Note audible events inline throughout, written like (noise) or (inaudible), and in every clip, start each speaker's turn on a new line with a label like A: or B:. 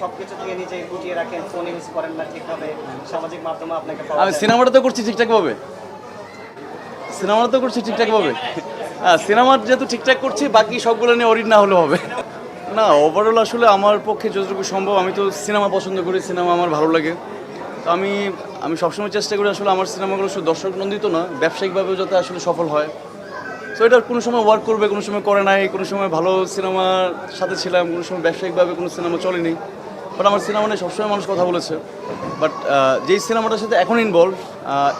A: সবকিছু থেকে নিজে গুটিয়ে রাখেন ফোন ইউজ করেন না ঠিকভাবে সামাজিক মাধ্যমে আপনাকে
B: আমি সিনেমাটা তো করছি ঠিকঠাকভাবে সিনেমাটা তো করছি ঠিকঠাকভাবে হ্যাঁ সিনেমার যেহেতু ঠিকঠাক করছি বাকি সবগুলো নিয়ে অরিড না হলে হবে। না ওভারঅল আসলে আমার পক্ষে যতটুকু সম্ভব আমি তো সিনেমা পছন্দ করি সিনেমা আমার ভালো লাগে। তো আমি আমি সবসময় চেষ্টা করি আসলে আমার সিনেমাগুলো শুধু দর্শক নন্দিত না ব্যবসায়িকভাবেও যাতে আসলে সফল হয়। তো এটা কোনো সময় ওয়ার্ক করবে কোনো সময় করে নাই কোনো সময় ভালো সিনেমার সাথে ছিলাম কোনো সময় ব্যবসায়িকভাবে কোনো সিনেমা চলেনি। বাট আমার সিনেমা নিয়ে সবসময় মানুষ কথা বলেছে। বাট যেই সিনেমাটার সাথে এখন ইনভলভ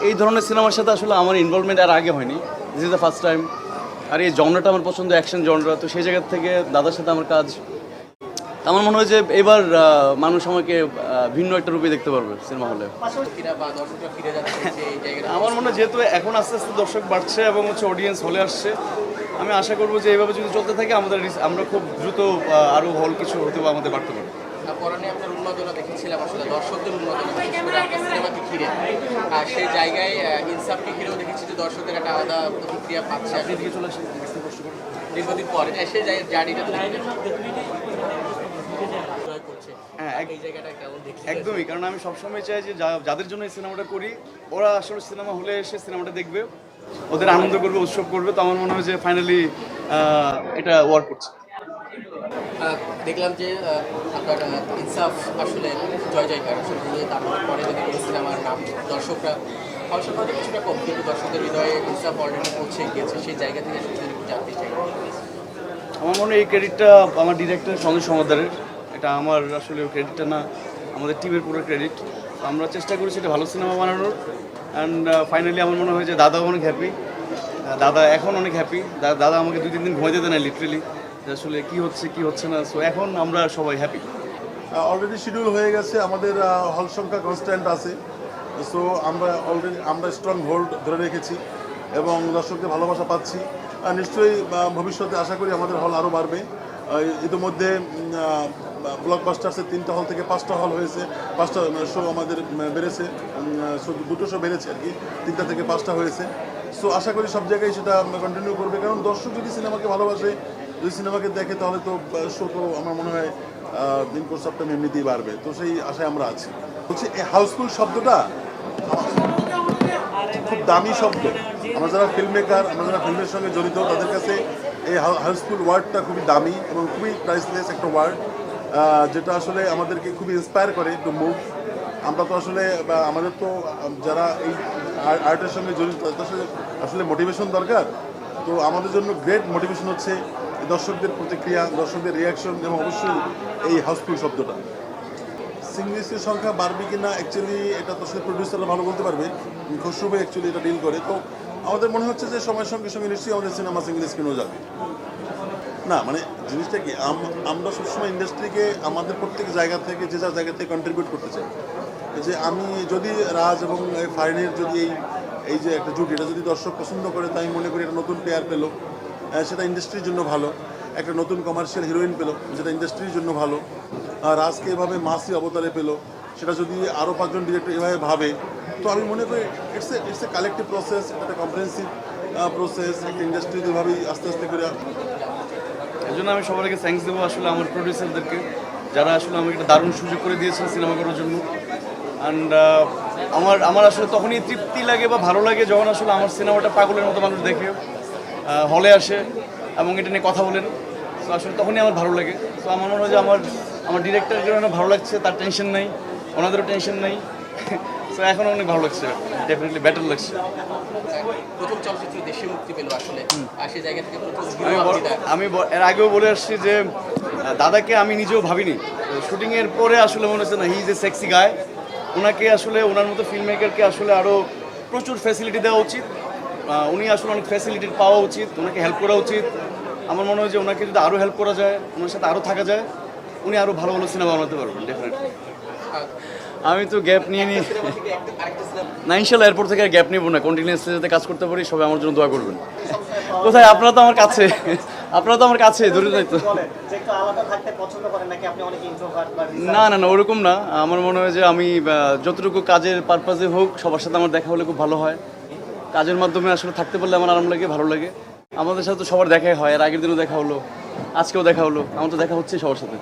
B: এই ধরনের সিনেমার সাথে আসলে আমার ইনভলভমেন্ট আর আগে হয়নি। This is the first time আর এই জনরাটা আমার পছন্দ অ্যাকশন জনরা তো সেই জায়গার থেকে দাদার সাথে আমার কাজ। আমার মনে হয় যে এবার মানুষ আমাকে ভিন্ন একটা রূপে দেখতে পারবে সিনেমা হলে। আমার মনে হয় যেহেতু এখন আস্তে আস্তে দর্শক বাড়ছে এবং হচ্ছে অডিয়েন্স হলে আসছে আমি আশা করব যে এইভাবে যদি চলতে থাকে আমাদের আমরা খুব দ্রুত আহ, আরও হল কিছু হতে আমাদের বাড়তে পারে
C: পরনে আপনার উন্মাদনা দেখেছিলাম আসলে দর্শকদের উন্মাদনা বিশেষ করে আপনার সিনেমাকে ঘিরে। আর সেই জায়গায় ইনসাফকে ঘিরেও দেখেছি যে দর্শকদের একটা আলাদা প্রতিক্রিয়া পাচ্ছে।
B: চলে আসেন
C: দীর্ঘদিন পরে। হ্যাঁ, সেই জায়গায় জার্নিটা
B: হ্যাঁ, একদমই কারণ আমি সবসময় চাই যে যাদের জন্য এই সিনেমাটা করি ওরা আসলে সিনেমা হলে এসে সিনেমাটা দেখবে ওদের আনন্দ করবে উৎসব করবে তো আমার মনে হয় যে ফাইনালি এটা ওয়ার্ক করছে।
C: দেখলাম যে আপনার ইনসাফ আসলে জয় জয়কার আসলে তারপরে পরে যদি কোনো সিনেমার নাম দর্শকরা দর্শক কিছুটা কম, কিন্তু দর্শকদের হৃদয়ে ইনসাফ অলরেডি পৌঁছে গিয়েছে, সেই জায়গা থেকে জানতে চাই।
B: আমার মনে হয় এই ক্রেডিটটা আমার ডিরেক্টর সঞ্জয় সমাদারের। এটা আমার আসলে ক্রেডিটটা না, আমাদের টিমের পুরো ক্রেডিট আমরা চেষ্টা করেছি এটা ভালো সিনেমা বানানোর। অ্যান্ড ফাইনালি আমার মনে হয় যে দাদাও অনেক হ্যাপি দাদা এখন অনেক হ্যাপি দাদা আমাকে দুই তিন দিন ঘুমাইতে দেয় না লিটারেলি আসলে কি হচ্ছে কি হচ্ছে না সো এখন আমরা সবাই হ্যাপি
D: অলরেডি শিডিউল হয়ে গেছে, আমাদের হল সংখ্যা কনস্ট্যান্ট আছে। সো আমরা অলরেডি আমরা স্ট্রং হোল্ড ধরে রেখেছি এবং দর্শকদের ভালোবাসা পাচ্ছি। আর নিশ্চয়ই ভবিষ্যতে আশা করি আমাদের হল আরও বাড়বে। ইতিমধ্যে ব্লকবাস্টার্সের তিনটা হল থেকে পাঁচটা হল হয়েছে, পাঁচটা শো আমাদের বেড়েছে দুটো শো বেড়েছে আর কি, তিনটা থেকে পাঁচটা হয়েছে। সো আশা করি সব জায়গায় সেটা কন্টিনিউ করবে, কারণ দর্শক যদি সিনেমাকে ভালোবাসে যদি সিনেমাকে দেখে তাহলে তো শো তো আমার মনে হয় দিন পর সপ্তাহ এমনিতেই বাড়বে। তো সেই আশায় আমরা আছি। বলছি, এই হাউসফুল শব্দটা খুব দামি শব্দ। আমরা যারা ফিল্ম মেকার আমরা যারা ফিল্মের সঙ্গে জড়িত, তাদের কাছে এই হাউসফুল ওয়ার্ডটা খুবই দামি এবং খুবই প্রাইসলেস একটা ওয়ার্ড যেটা আসলে আমাদেরকে খুবই ইন্সপায়ার করে টু মুভ আমরা তো আসলে আমাদের তো যারা এই আর্টের সঙ্গে জড়িত, তাদের আসলে মোটিভেশন দরকার। তো আমাদের জন্য গ্রেট মোটিভেশন হচ্ছে দর্শকদের প্রতিক্রিয়া, দর্শকদের রিয়াকশন এবং অবশ্যই এই হাউসফুল শব্দটা। সিঙ্গলিসের সংখ্যা বাড়বে কি না অ্যাকচুয়ালি এটা তো আসলে প্রডিউসাররা ভালো বলতে পারবে। খসরু অ্যাকচুয়ালি এটা ডিল করে। তো আমাদের মনে হচ্ছে যে সময়ের সঙ্গে সঙ্গে নিশ্চয়ই আমাদের সিনেমা সিঙ্গল স্ক্রিনও যাবে। না মানে জিনিসটা কি, আম- আমরা সবসময় ইন্ডাস্ট্রিকে আমাদের প্রত্যেক জায়গা থেকে, যে যার জায়গা থেকে কন্ট্রিবিউট করতে চাই। যে আমি যদি রাজ এবং ফারিনের যদি এই এই যে একটা জুটি, এটা যদি দর্শক পছন্দ করে, তাই মনে করি এটা নতুন পেয়ার পেল। সেটা ইন্ডাস্ট্রির জন্য ভালো। একটা নতুন কমার্শিয়াল হিরোইন পেল, যেটা ইন্ডাস্ট্রির জন্য ভালো। রাজকে এভাবে মাসি অবতারে পেল, সেটা যদি আরও পাঁচজন ডিরেক্টর এভাবে ভাবে, তো আমি মনে করি it's a it's a collective process একটা কম্প্রেহেন্সিভ প্রসেস একটা ইন্ডাস্ট্রি যেভাবেই আস্তে আস্তে করে
B: এই জন্য আমি সবার আগে থ্যাঙ্কস দেবো আসলে আমার প্রডিউসারদেরকে যারা আসলে আমাকে একটা দারুণ সুযোগ করে দিয়েছেন সিনেমা করার জন্য। অ্যান্ড আমার আমার আসলে তখনই তৃপ্তি লাগে বা ভালো লাগে যখন আসলে আমার সিনেমাটা পাগলের মতো মানুষ দেখে। হলে আসে এবং এটা নিয়ে কথা বলেন। তো আসলে তখনই আমার ভালো লাগে। তো আমার মনে হয় যে আমার আমার ডিরেক্টরের জন্য ভালো লাগছে তার টেনশন নেই ওনাদেরও টেনশন নেই। (laughs) তো এখন অনেক ভালো লাগছে ডেফিনেটলি বেটার লাগছে।
C: প্রথম চলচ্চিত্র দেশে মুক্তি পেল আসলে। সেই জায়গা থেকে
B: আমি এর আগেও বলে আসছি যে দাদাকে আমি নিজেও ভাবিনি। শুটিংয়ের পরে আসলে মনে হচ্ছে না হি ইজ এ সেক্সি গায় ওনাকে আসলে ওনার মতো ফিল্ম মেকারকে আসলে আরও প্রচুর ফ্যাসিলিটি দেওয়া উচিত। উনি আসলে অনেক ফ্যাসিলিটি পাওয়া উচিত ওনাকে হেল্প করা উচিত। আমার মনে হয় যে ওনাকে যদি আরও হেল্প করা যায় ওনার সাথে আরও থাকা যায় উনি আরও ভালো ভালো সিনেমা বানাতে পারবেন ডেফিনেটলি আমি তো গ্যাপ নিয়ে নিই। না ইনশাল্লাহ এরপর থেকে আর গ্যাপ নেব না কন্টিনিউসলি যাতে কাজ করতে পারি সবাই আমার জন্য দোয়া করবেন। কোথায়? আপনারা তো আমার কাছে আপনারা তো আমার কাছে ধরে যাই তো। না না না ওরকম না। আমার মনে হয় যে আমি যতটুকু কাজের পারপাসে হোক সবার সাথে আমার দেখা হলে খুব ভালো হয়। কাজের মাধ্যমে আসলে থাকতে পারলে আমার আরাম লাগে, ভালো লাগে। আমাদের সাথে তো সবার দেখাই হয় আর আগের দিনও দেখা হলো, আজকেও দেখা হলো, আমার তো দেখা হচ্ছে সবার সাথে।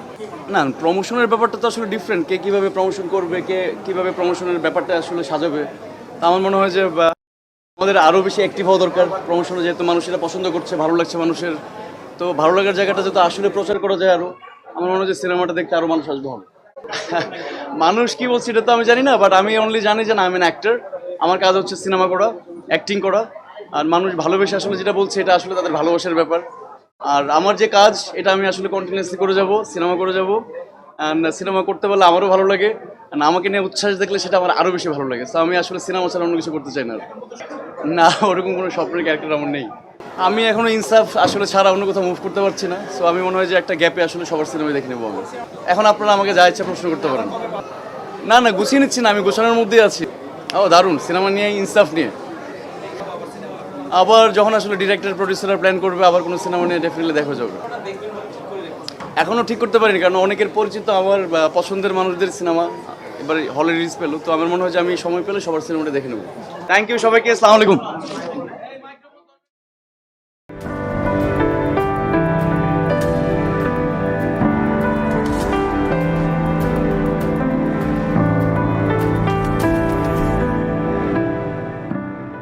B: না প্রমোশনের ব্যাপারটা তো আসলে ডিফারেন্ট কে কীভাবে প্রমোশন করবে, কে কীভাবে প্রমোশনের ব্যাপারটা আসলে সাজাবে। তা আমার মনে হয় যে আমাদের আরও বেশি অ্যাক্টিভ হওয়া দরকার প্রমোশনে যেহেতু মানুষ এটা পছন্দ করছে, ভালো লাগছে মানুষের। তো ভালো লাগার জায়গাটা যেহেতু আসলে প্রচার করা যায় আরও, আমার মনে হয় যে সিনেমাটা দেখতে আরও মানুষ আসবে হবে। মানুষ কি বলছে এটা তো আমি জানি না বাট আমি অনলি জানি যে না আমি অ্যাক্টার আমার কাজ হচ্ছে সিনেমা করা। অ্যাক্টিং করা। আর মানুষ ভালোবেসে আসলে যেটা বলছে, এটা আসলে তাদের ভালোবাসার ব্যাপার। আর আমার যে কাজ, এটা আমি আসলে কন্টিনিউসলি করে যাব সিনেমা করে যাব। অ্যান্ড সিনেমা করতে পারলে আমারও ভালো লাগে। আর আমাকে নিয়ে উচ্ছ্বাস দেখলে সেটা আমার আরও বেশি ভালো লাগে। তো আমি আসলে সিনেমা ছাড়া অন্য কিছু করতে চাই না। না, ওরকম কোনো স্বপ্নের ক্যারেক্টার আমার নেই। আমি এখনও ইনসাফ আসলে ছাড়া অন্য কোথাও মুভ করতে পারছি না। সো আমি মনে হয় যে একটা গ্যাপে আসলে সবার সিনেমা দেখে নেব আমি। এখন আপনারা আমাকে যা ইচ্ছা প্রশ্ন করতে পারেন। না না, গুছিয়ে নিচ্ছি না, আমি গোছানোর মধ্যেই আছি। ও, দারুণ সিনেমা নিয়ে, ইনসাফ নিয়ে। আবার যখন আসলে ডিরেক্টর প্রডিউসার প্ল্যান করবে, আবার কোনো সিনেমা নিয়ে ডেফিনেটলি দেখা যাবে। এখনও ঠিক করতে পারিনি, কারণ অনেকের পরিচিত আমার পছন্দের মানুষদের সিনেমা এবার হলে রিলিজ পেল। তো আমার মনে হয় যে আমি সময় পেলে সবার সিনেমাটা দেখে নেব। থ্যাংক ইউ সবাইকে, আসসালামু আলাইকুম।